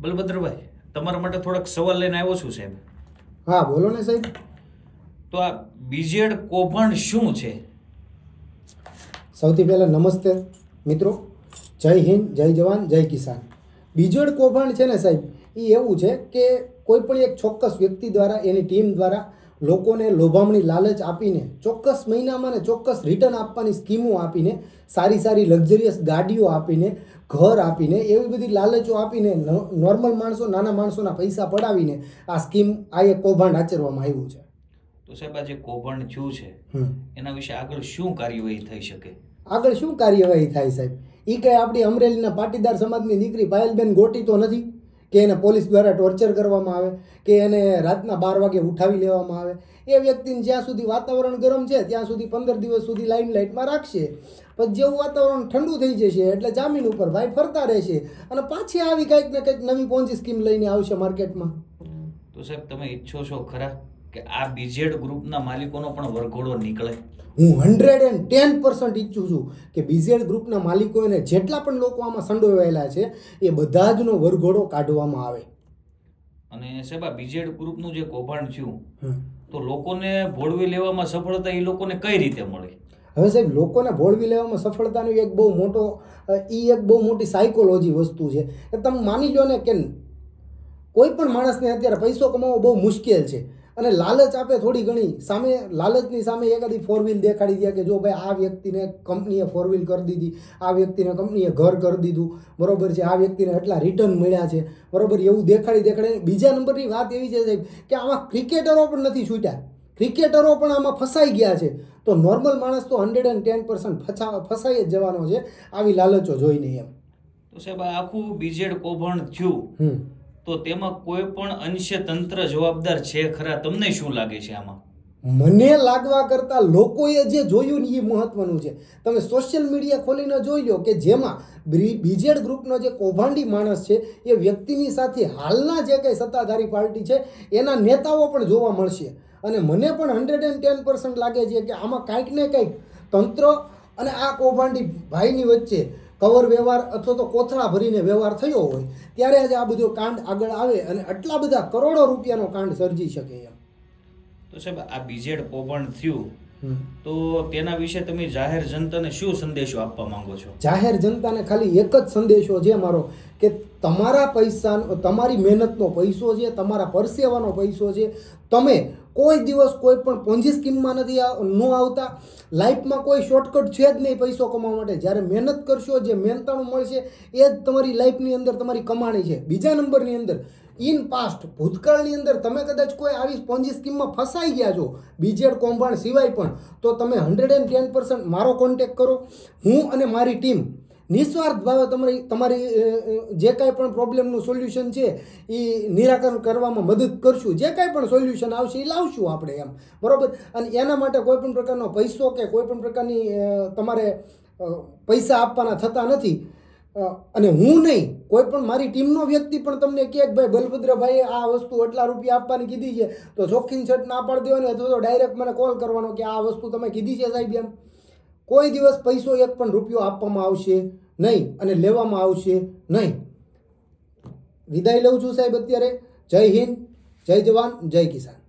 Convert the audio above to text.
બલભદ્રભાઈ તમારા માટે થોડાક સવાલ લઈને આવ્યો છું સાહેબ. હા બોલો ને સાહેબ. તો આ બીજેડ કૌભાંડ શું છે? સૌથી પહેલાં નમસ્તે મિત્રો. જય હિન્દ જય જવાન જય કિસાન. બીજોડ કૌભાંડ છે ને સાહેબ એ એવું છે કે કોઈ પણ એક ચોક્કસ વ્યક્તિ દ્વારા એની ટીમ દ્વારા લોકોને લોભામણી લાલચ આપીને ચોક્કસ મહિનામાં ને ચોક્કસ રિટર્ન આપવાની સ્કીમો આપીને સારી સારી લક્ઝરિયસ ગાડીઓ આપીને ઘર આપીને એવી બધી લાલચો આપીને નોર્મલ માણસો નાના માણસોના પૈસા પડાવીને આ સ્કીમ આ એક કૌભાંડ આચરવામાં આવ્યું છે. તો સાહેબ આ જે કૌભાંડ થયું છે એના વિશે આગળ શું કાર્યવાહી થઈ શકે? આગળ શું કાર્યવાહી થાય સાહેબ? એ કંઈ આપણી અમરેલીના પાટીદાર સમાજની દીકરી પાયલબેન ગોટી તો નથી? કે એને પોલીસ દ્વારા ટોર્ચર કરવામાં આવે, કે એને રાતના બાર વાગે ઉઠાવી લેવામાં આવે, એ વ્યક્તિને જ્યાં સુધી વાતાવરણ ગરમ છે, ત્યાં સુધી પંદર દિવસ સુધી લાઇન લાઇટમાં રાખશે. પછી જેવું વાતાવરણ ઠંડુ થઈ જશે, એટલે જામીન ઉપર ભાઈ ફરતા રહેશે અને પાછી આવી કંઈક ને કંઈક નવી પોન્જી સ્કીમ લઈને આવશે માર્કેટમાં તો સાહેબ, તમે ઈચ્છો છો ખરા? કે આ બીજેડ ગ્રુપના માલિકોનો પણ વરઘોડો નીકળે. હું હંડ્રેડ એન્ડ ટેન પર્સન્ટ ઈચ્છું છું કે બીઝેડ ગ્રુપના માલિકોને જેટલા પણ લોકો આમાં સંડોવાયેલા છે એ બધા જનો વરઘોડો કાઢવામાં આવે. અને સાહેબ આ બીજેડ ગ્રુપનું જે કૌભાંડ થયું. તો લોકોને ભોળવી લેવામાં સફળતા એ લોકોને કઈ રીતે મળી? હવે સાહેબ લોકોને ભોળવી લેવામાં સફળતાનો એક બહુ મોટો એ એક બહુ મોટી સાયકોલોજી વસ્તુ છે. કે તમે માની લો ને કે કોઈ પણ માણસને અત્યારે પૈસો કમાવવો બહુ મુશ્કેલ છે. અને લાલચ આપે થોડી ઘણી. સામે લાલચની સામે એકાદી ફોર વ્હીલ દેખાડી દે કે જો ભાઈ આ વ્યક્તિને કંપનીએ ફોર વ્હીલ કરી દીધી આ વ્યક્તિને કંપનીએ ઘર કરી દીધું બરોબર છે આ વ્યક્તિને એટલા રિટર્ન મળ્યા છે બરોબર એવું દેખાડી દેખાડી બીજા નંબરની વાત એવી છે સાહેબ કે આમાં ક્રિકેટરો પણ નથી છૂટ્યા. ક્રિકેટરો પણ આમાં ફસાઈ ગયા છે. તો નોર્મલ માણસ તો હંડ્રેડ એન્ડ ટેન પર્સન્ટ ફસા ફસાઈ જ જવાનો છે આવી લાલચો જોઈને એમ. તો સાહેબ આખું બીજેડ કૌભાંડ થયું. તો તેમાં કોઈ પણ અંશે તંત્ર જવાબદાર છે ખરા? તમને શું લાગે છે આમાં? મને લાગવા કરતાં લોકોએ જે જોયું ને એ મહત્વનું છે. તમે સોશિયલ મીડિયા ખોલીને જોઈ લો કે જેમાં બીજેડ ગ્રુપનો જે કૌભાંડી માણસ છે, એ વ્યક્તિની સાથે હાલના જે કંઈ સત્તાધારી પાર્ટી છે, એના નેતાઓ પણ જોવા મળશે. અને મને પણ હંડ્રેડ એન્ડ ટેન પર્સન્ટ લાગે છે કે આમાં કાંઈક ને કંઈક તંત્ર અને આ કૌભાંડી ભાઈની વચ્ચે કવર વ્યવહાર અથવા તો કોથળા ભરીને વ્યવહાર થયો હોય ત્યારે જ આ બધો કાંડ આગળ આવે અને આટલા બધા કરોડો રૂપિયાનો કાંડ સર્જી શકે એમ. તો સાહેબ આ બીજેડ પોપણ થયું. તો તેના વિશે તમે જાહેર જનતાને શું સંદેશો આપવા માંગો છો? જાહેર જનતાને ખાલી એક જ સંદેશો છે મારો કે તમારા પૈસા, તમારી મહેનતનો પૈસો છે, તમારા પરસેવાનો પૈસો છે. તમે કોઈ દિવસ કોઈ પણ પોંજી સ્કીમમાં નથી ન આવતા. લાઈફમાં કોઈ શોર્ટકટ છે જ નહીં પૈસો કમાવા માટે. જ્યારે મહેનત કરશો, જે મહેનતાણું મળશે, એ જ તમારી લાઈફની અંદર તમારી કમાણી છે. બીજા નંબરની અંદર ઇન પાસ્ટ, ભૂતકાળની અંદર તમે કદાચ કોઈ આવી પોંજી સ્કીમમાં ફસાઈ ગયા છો, બીજેડ કૌભાંડ સિવાય પણ, તો તમે હંડ્રેડ એન્ડ ટેન પર્સન્ટ મારો કોન્ટેક કરો. હું અને મારી ટીમ નિસ્વાર્થ ભાવે તમારી તમારી જે કાંઈ પણ પ્રોબ્લેમનું સોલ્યુશન છે એ નિરાકરણ કરવામાં મદદ કરશું. જે કાંઈ પણ સોલ્યુશન આવશે એ લાવશું આપણે એમ. બરાબર? અને એના માટે કોઈ પણ પ્રકારનો પૈસો કે કોઈ પણ પ્રકારની તમારે પૈસા આપવાના થતા નથી. અને હું નહીં, કોઈ પણ મારી ટીમનો વ્યક્તિ પણ તમને કહે કે ભાઈ, બલભદ્રભાઈએ આ વસ્તુ આટલા રૂપિયા આપવાની કીધી છે, તો જોખીન છટ ના પાડી દેવાની અથવા તો ડાયરેક્ટ મને કોલ કરવાનો કે આ વસ્તુ તમે કીધી છે સાહેબ એમ. કોઈ દિવસ પૈસો એક પણ રૂપિયો આપવામાં આવશે નહીં અને લેવામાં આવશે નહીં. વિદાય લઉં છું સાહેબ અત્યારે. જય હિન્દ, જય જવાન, જય કિસાન.